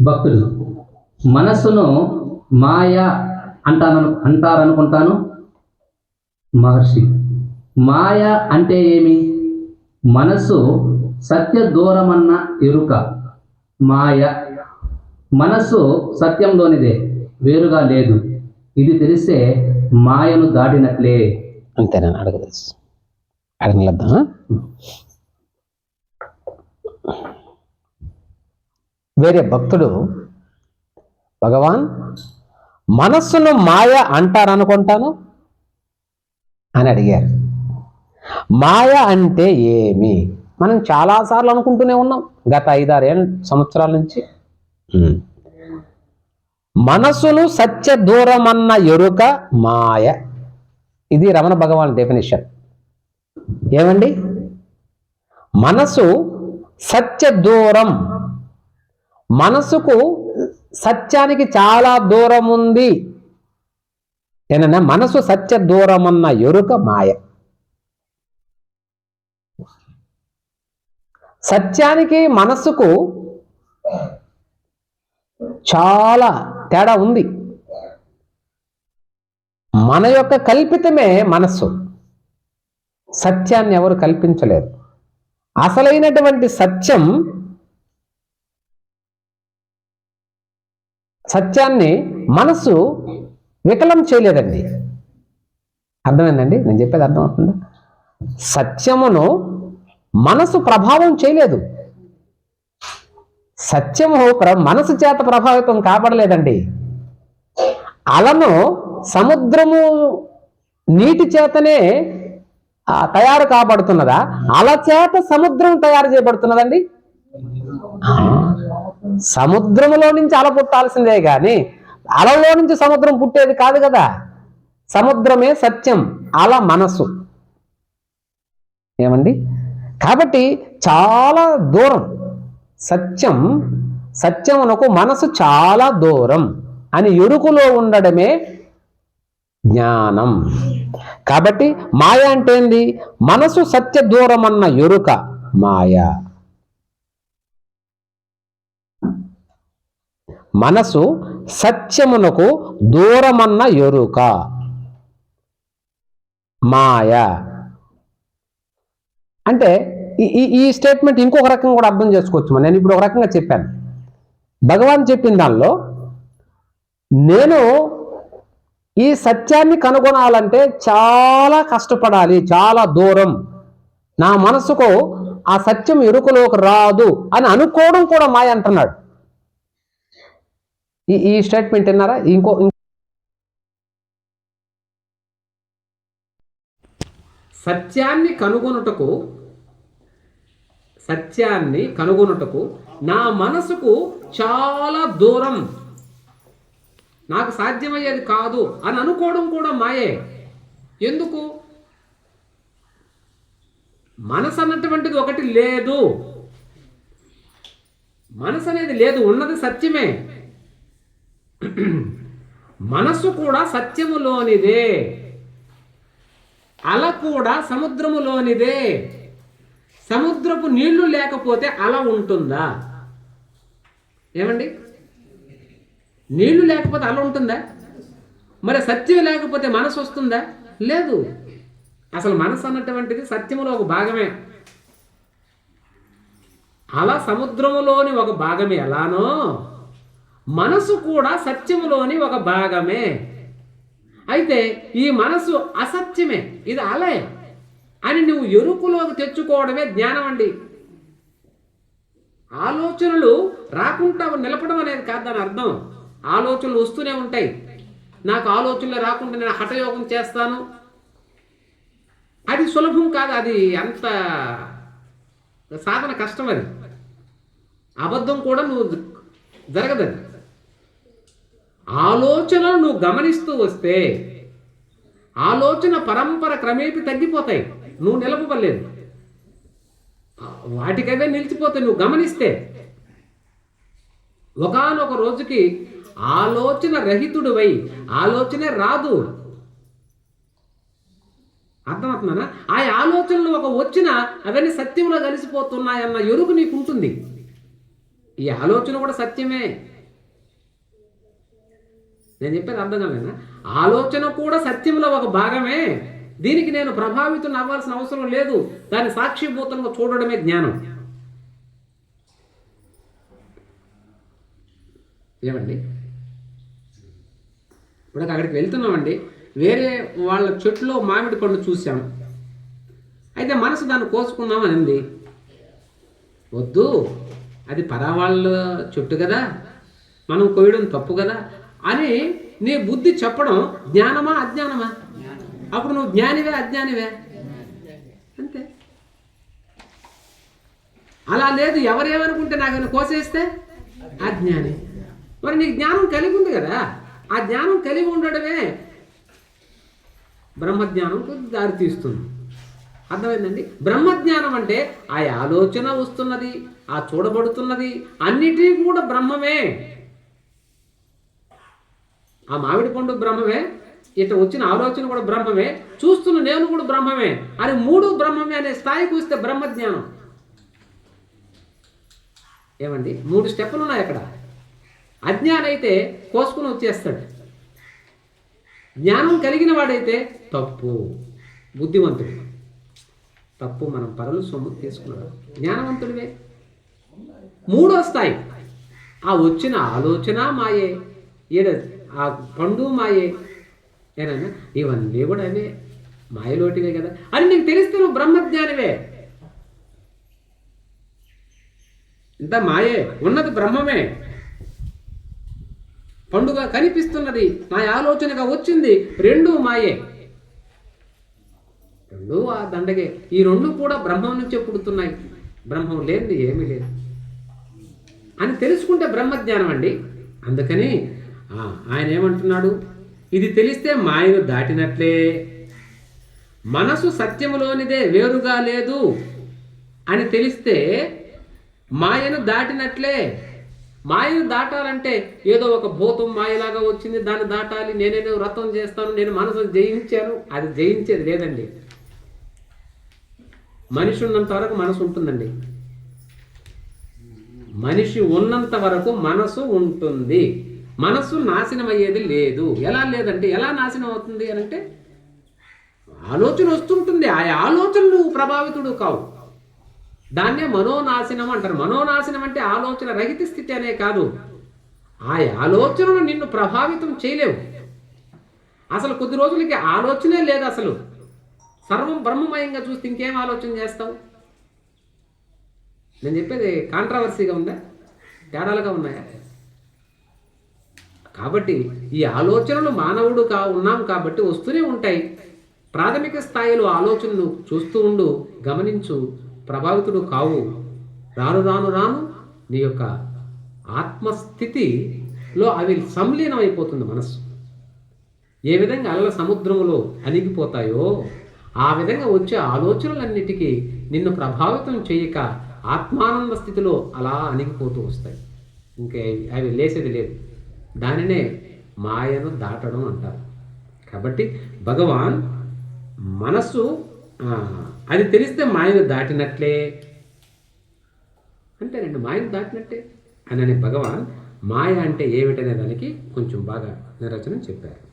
భక్తుడు మనస్సును మాయ అంటాను అంటారనుకుంటాను మహర్షి. మాయ అంటే ఏమి? మనస్సు సత్య దూరమన్న ఎరుక. మాయ. మనస్సు సత్యంలోనిదే వేరుగా లేదు. ఇది తెలిస్తే మాయను దాటినట్లే. అంతేనా? అడగదు అడగలేద్దాం వేరే భక్తుడు భగవాన్ మనస్సును మాయ అంటారనుకుంటాను? అని అడిగారు. మాయ అంటే ఏమి? మనం చాలాసార్లు అనుకుంటూనే ఉన్నాం గత ఐదారేళ్ళ సంవత్సరాల నుంచి. మనసును సత్య అన్న ఎరుక మాయ. ఇది రమణ భగవాన్ డెఫినేషన్. ఏమండి? మనసు సత్య దూరం మనసుకు సత్యానికి చాలా దూరం ఉంది. ఏనన్నా మనసు సత్య దూరం అన్న ఎరుక మాయ. సత్యానికి మనసుకు చాలా తేడా ఉంది. మన యొక్క కల్పితమే మనస్సు. సత్యాన్ని ఎవరు కల్పించలేరు అసలైనటువంటి సత్యం సత్యాన్ని మనసు వికలం చేయలేదండి. అర్థమైందండి? నేను చెప్పేది అర్థమవుతుందా? సత్యమును మనసు ప్రభావం చేయలేదు. సత్యము ప్ర మనసు చేత ప్రభావితం కాబడలేదండి. అలను సముద్రము నీటి చేతనే తయారు కాబడుతున్నదా? అల చేత సముద్రం తయారు చేయబడుతున్నదండి? సముద్రంలో నుంచి అల పుట్టాల్సిందే కానీ అలలో నుంచి సముద్రం పుట్టేది కాదు కదా. సముద్రమే సత్యం అల మనసు ఏమండి? కాబట్టి చాలా దూరం సత్యం సత్యమునకు మనసు చాలా దూరం అని ఎరుకులో ఉండడమే జ్ఞానం. కాబట్టి మాయ అంటే ఏంది? మనసు సత్య దూరం అన్న ఎరుక మాయ. మనసు సత్యమునకు దూరమన్న ఎరుక. మాయ. అంటే ఈ- ఈ ఈ స్టేట్మెంట్ ఇంకొక రకంగా కూడా అర్థం చేసుకోవచ్చు నేను ఇప్పుడు ఒక రకంగా చెప్పాను. భగవాన్ చెప్పిన దానిలో నేను ఈ సత్యాన్ని కనుగొనాలంటే చాలా కష్టపడాలి చాలా దూరం. నా మనసుకు ఆ సత్యం ఎరుకలోకి రాదు అని అనుకోవడం కూడా మాయ అంటున్నాడు. ఈ ఈ స్టేట్మెంట్ విన్నారా? ఇంకో సత్యాన్ని కనుగొనుటకు సత్యాన్ని కనుగొనుటకు నా మనసుకు చాలా దూరం. నాకు సాధ్యమయ్యేది కాదు అని అనుకోవడం కూడా మాయే. ఎందుకు? మనసు అన్నటువంటిది ఒకటి లేదు. మనసు అనేది లేదు ఉన్నది సత్యమే. మనసు కూడా సత్యములోనిదే. అల కూడా సముద్రములోనిదే. సముద్రపు నీళ్ళు లేకపోతే అల ఉంటుందా? ఏమండి? నీళ్ళు లేకపోతే అల ఉంటుందా? మరి సత్యం లేకపోతే మనసు వస్తుందా? లేదు. అసలు మనసు అన్నటువంటిది సత్యములో ఒక భాగమే. అలా సముద్రములోని ఒక భాగమే. ఎలానో మనసు కూడా సత్యములోని ఒక భాగమే. అయితే ఈ మనసు అసత్యమే ఇది అలే అని నువ్వు ఎరుకులోకి తెచ్చుకోవడమే జ్ఞానం అండి. ఆలోచనలు రాకుండా నిలపడం అనేది కాదు దాని అర్థం. ఆలోచనలు వస్తూనే ఉంటాయి. నాకు ఆలోచనలు రాకుండా నేను హఠయోగం చేస్తాను. అది సులభం కాదు అది అంత సాధన కష్టం అది. అబద్ధం కూడా నువ్వు జరగదది ఆలోచనలు నువ్వు గమనిస్తూ వస్తే ఆలోచన పరంపర క్రమేపీ తగ్గిపోతాయి. నువ్వు నిలపలేదు వాటికవే నిలిచిపోతాయి. నువ్వు గమనిస్తే ఒకానొక రోజుకి ఆలోచన రహితుడువై ఆలోచనే రాదు. అర్థమవుతుందనా ఆ ఆలోచనలు ఒక వచ్చిన అవన్నీ సత్యంలో కలిసిపోతున్నాయన్న ఎరుగు నీకు ఉంటుంది ఈ ఆలోచన కూడా సత్యమే. నేను చెప్పేది అర్థం కాలేనా ఆలోచన కూడా సత్యంలో ఒక భాగమే. దీనికి నేను ప్రభావితం అవ్వాల్సిన అవసరం లేదు. దాన్ని సాక్షిభూతంగా చూడడమే జ్ఞానం. ఏమండి? ఇప్పుడు అక్కడికి వెళ్తున్నామండి. వేరే వాళ్ళ చెట్టులో మామిడి పండు చూసాం అయితే మనసు దాన్ని కోసుకుందాం అనింది వద్దు. అది పరావాళ్ళ చెట్టు కదా. మనం కోయడం తప్పు కదా. అని నీ బుద్ధి చెప్పడం జ్ఞానమా అజ్ఞానమా? అప్పుడు నువ్వు జ్ఞానివే అజ్ఞానివే? అంతే. అలా లేదు ఎవరేమనుకుంటే నాకైనా కోసేస్తే? అజ్ఞాని. మరి నీకు జ్ఞానం కలిగి ఉంది కదా. ఆ జ్ఞానం కలిగి ఉండడమే బ్రహ్మజ్ఞానంకు దారి తీస్తుంది. అర్థమైందండి? బ్రహ్మజ్ఞానం అంటే ఆ ఆలోచన వస్తున్నది ఆ చూడబడుతున్నది అన్నిటి కూడా బ్రహ్మమే. ఆ మామిడి పండు బ్రహ్మమే ఇతను వచ్చిన ఆలోచన కూడా బ్రహ్మమే చూస్తున్న నేను కూడా బ్రహ్మమే. అని మూడు బ్రహ్మమే అనే స్థాయికి వస్తే బ్రహ్మజ్ఞానం. ఏమండి? మూడు స్టెప్పులు ఉన్నాయి అక్కడ. అజ్ఞానైతే కోసుకుని వచ్చేస్తాడు. జ్ఞానం కలిగిన వాడైతే తప్పు. బుద్ధివంతుడు తప్పు మనం పరులు సొమ్ము తీసుకున్నాడు. జ్ఞానవంతుడివే. మూడో స్థాయి. ఆ వచ్చిన ఆలోచన మాయే. ఏడది ఆ పండు మాయే. ఏనన్నా? ఇవన్నీ కూడా అవే. మాయలోటివే కదా. అని నీకు తెలిస్తే నువ్వు బ్రహ్మజ్ఞానివే. ఇంత మాయే. ఉన్నది బ్రహ్మమే. పండుగ కనిపిస్తున్నది. నా ఆలోచనగా వచ్చింది. రెండు మాయే. రెండు ఆ దండగే ఈ రెండు కూడా బ్రహ్మం నుంచే పుడుతున్నాయి. బ్రహ్మం లేనిది ఏమీ లేదు. అని తెలుసుకుంటే బ్రహ్మజ్ఞానం అండి. అందుకని ఆయన ఏమంటున్నాడు ఇది తెలిస్తే మాయను దాటినట్లే. మనసు సత్యములోనిదే వేరుగా లేదు అని తెలిస్తే మాయను దాటినట్లే. మాయను దాటాలంటే ఏదో ఒక భూతం మాయలాగా వచ్చింది దాన్ని దాటాలి నేనేదో వ్రతం చేస్తాను నేను మనసును జయించాను. అది జయించేది లేదండి. మనిషి ఉన్నంత వరకు మనసు ఉంటుందండి. మనిషి ఉన్నంత వరకు మనసు ఉంటుంది. మనస్సు నాశనం అయ్యేది లేదు. ఎలా లేదంటే ఎలా నాశనం అవుతుంది అని అంటే ఆలోచన వస్తుంటుంది. ఆ ఆలోచనలు ప్రభావితుడు కావు. దాన్నే మనోనాశనం అంటారు. మనోనాశనం అంటే ఆలోచన రహిత స్థితి అనే కాదు. ఆ ఆలోచనలు నిన్ను ప్రభావితం చేయలేవు. అసలు కొద్ది రోజులకి ఆలోచనే లేదు అసలు. సర్వం బ్రహ్మమయంగా చూస్తే ఇంకేం ఆలోచన చేస్తావు? నేను చెప్పేది కాంట్రవర్సీగా ఉందా? తేడాలుగా ఉన్నాయా? కాబట్టి ఈ ఆలోచనలు మానవుడు కా ఉన్నాం కాబట్టి వస్తూనే ఉంటాయి. ప్రాథమిక స్థాయిలో ఆలోచనలు చూస్తూ ఉండు గమనించు ప్రభావితుడు కావు. రాను రాను రాను నీ యొక్క ఆత్మస్థితిలో అవి సంలీనం అయిపోతుంది మనస్సు. ఏ విధంగా అలల సముద్రములో అణిగిపోతాయో ఆ విధంగా వచ్చే ఆలోచనలన్నిటికీ నిన్ను ప్రభావితం చేయక ఆత్మానంద స్థితిలో అలా అణిగిపోతూ వస్తాయి. ఇంకా అవి లేసేది లేదు. దానినే మాయను దాటడం అంటారు. కాబట్టి భగవాన్ మనస్సు అది తెలిస్తే మాయను దాటినట్లే. అంటే రెండు మాయను దాటినట్టే. అని భగవాన్ మాయ అంటే ఏమిటనే దానికి కొంచెం బాగా నిర్వచనం చెప్పారు.